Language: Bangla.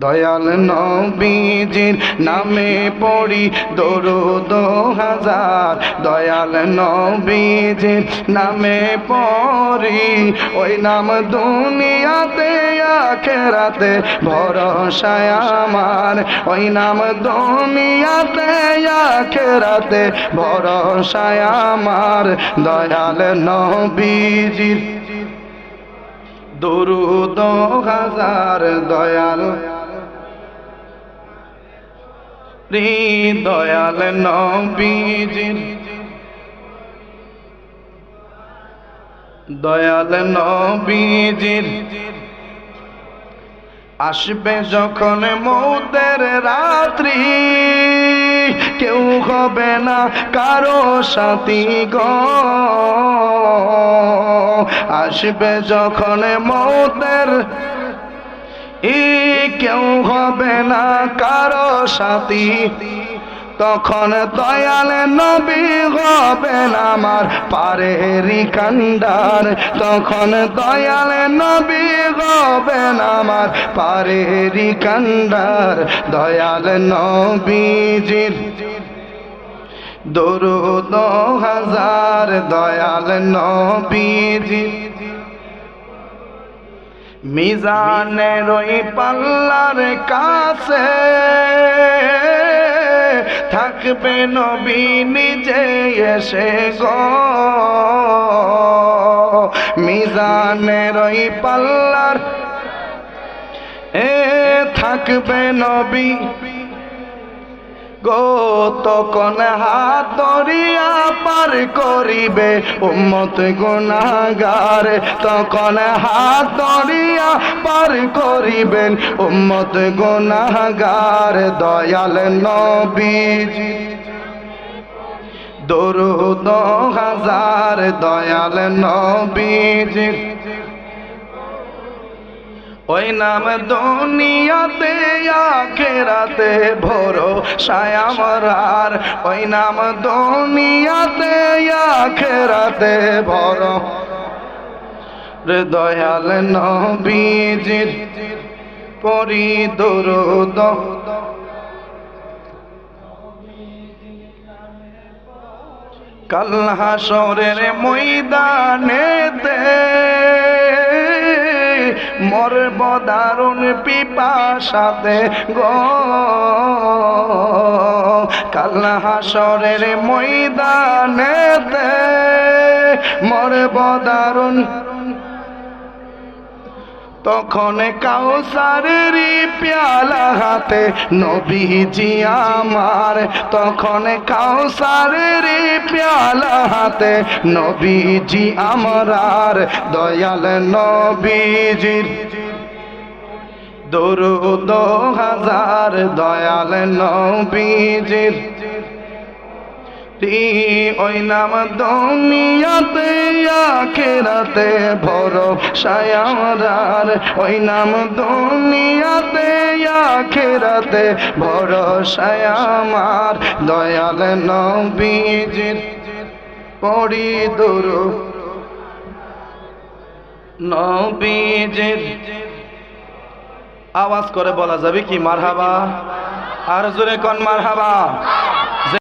দয়াল নবীজির নামে পড়ি দরুদ হাজার। দয়াল নবীজির নামে পড়ি, ওই নাম দুনিয়াতে, আখেরাতে ভরসায় আমার। ওই নাম দুনিয়াতে, আখেরাতে ভরসায় আমার। দয়াল নবীজির দরুদ হাজার, দয়াল দয়াল নবীজির দয়াল নবীজির আসবে যখন মৌতের রাত্রি, কেউ হবে না কারও সাথী গ। আসবে যখন মৌতের ই কেউ হবে না কারও সাথী। তখন দয়াল নবী হবেন আমার পারেরি কান্ডার। তখন দয়াল নবী হবেন আমার পারেরি কান্ডার। দয়াল নবীজির দরুদ হাজার, দয়াল নবীজির মিজানের ওই পাল্লার কাছে। থাকবে নবী নিজে এসে গো। মিজানের ওই পাল্লার এ থাকবে নবী গো, তখন হাত ধরিয়া পার করিবে উম্মত গুনাগার তখন হাত ধরিয়া পার করিবেন উম্মত গুনাগার দয়াল নবীজি, দরুদ হাজার। দয়াল নবীজি ওই নাম দুনিয়াতে আখেরাতে ভরো সায়ামরার ওই নাম দুনিয়াতে আখেরাতে ভরো। রে দয়াল নবীজির পরি দরুদ। কাল হাসরের ময়দানেতে মরব দারুণ পিপাসাতে গো। কাল হাসরের ময়দানেতে মরব দারুণ তখন কাউসারের পেয়ালা হাতে, নবীজি আমার। তখন কাউসারের পেয়ালা হাতে, নবীজি আমার। দয়াল নবীজির দরুদ হাজার। দয়াল নবীজির ওই নাম দুনিয়াতে, আখেরাতে ভরো সায়ামরার ওই নাম দুনিয়াতে, আখেরাতে ভরো সায়ামার দয়াল নবীজির পড়ি দুরু নবীজির আওয়াজ করে বলা যাবে কি, মারহাবা? আর জোরে কন মারহাবা?